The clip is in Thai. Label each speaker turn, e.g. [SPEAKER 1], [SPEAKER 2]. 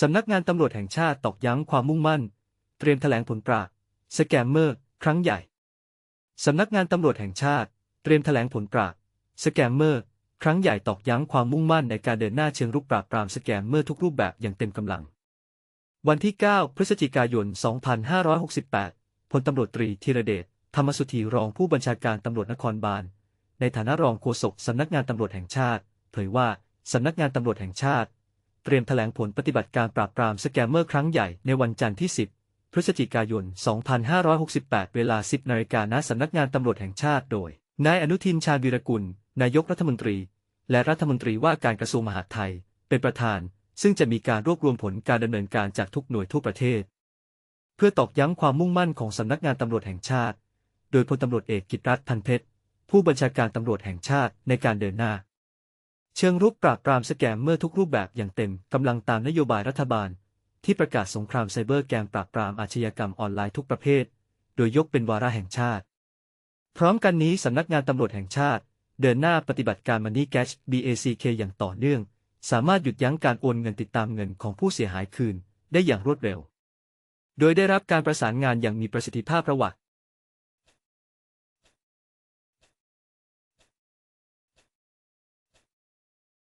[SPEAKER 1] สำนักงานตำรวจแห่งชาติตอกย้ำความมุ่งมั่น เตรียมแถลงผลปราบสแกมเมอร์ ครั้งใหญ่ สำนักงานตำรวจแห่งชาติ เตรียมแถลงผลปราบสแกมเมอร์ ครั้งใหญ่ตอกย้ำความมุ่งมั่นในการเดินหน้าเชิงรุกปราบปรามสแกมเมอร์ทุกรูปแบบอย่างเต็มกำลัง วันที่ 9 พฤศจิกายน 2568 พลตำรวจตรีธีรเดช ธรรมสุธีรองผู้บัญชาการตำรวจนครบาล ในฐานะรองโฆษกสำนักงานตำรวจแห่งชาติ เผยว่าสำนักงานตำรวจแห่งชาติ ตรียมแถลงผลปฏิบัติการปราบปรามสแกมเมอร์ครั้งใหญ่ในวันจันทร์ที่ 10 พฤศจิกายน 2568 เวลา 10 นาฬิกาณสำนักงานตำรวจแห่งชาติโดย นายอนุทินชาญวีรกุล นายกรัฐมนตรี และรัฐมนตรีว่าการกระทรวงมหาดไทย เป็นประธาน ซึ่งจะมีการรวบรวมผลการดำเนินการจากทุกหน่วยทั่วประเทศ เพื่อตอกย้ำความมุ่งมั่นของสำนักงานตำรวจแห่งชาติ โดยพลตำรวจเอกกิตรัฐพันเพชรผู้บัญชาการตำรวจแห่งชาติในการเดินหน้า เชิงรุกปราบปรามสแกมเมอร์ทุกรูปแบบอย่างเต็มกำลังตามนโยบายรัฐบาล ที่ประกาศสงครามไซเบอร์แกมปราบปรามอาชญากรรมออนไลน์ทุกประเภท โดยยกเป็นวาระแห่งชาติ พร้อมกันนี้สำนักงานตำรวจแห่งชาติ เดินหน้าปฏิบัติการ Money Catch BACK อย่างต่อเนื่อง สามารถหยุดยั้งการโอนเงินติดตามเงินของผู้เสียหายคืน ได้อย่างรวดเร็ว โดยได้รับการประสานงานอย่างมีประสิทธิภาพระหว่าง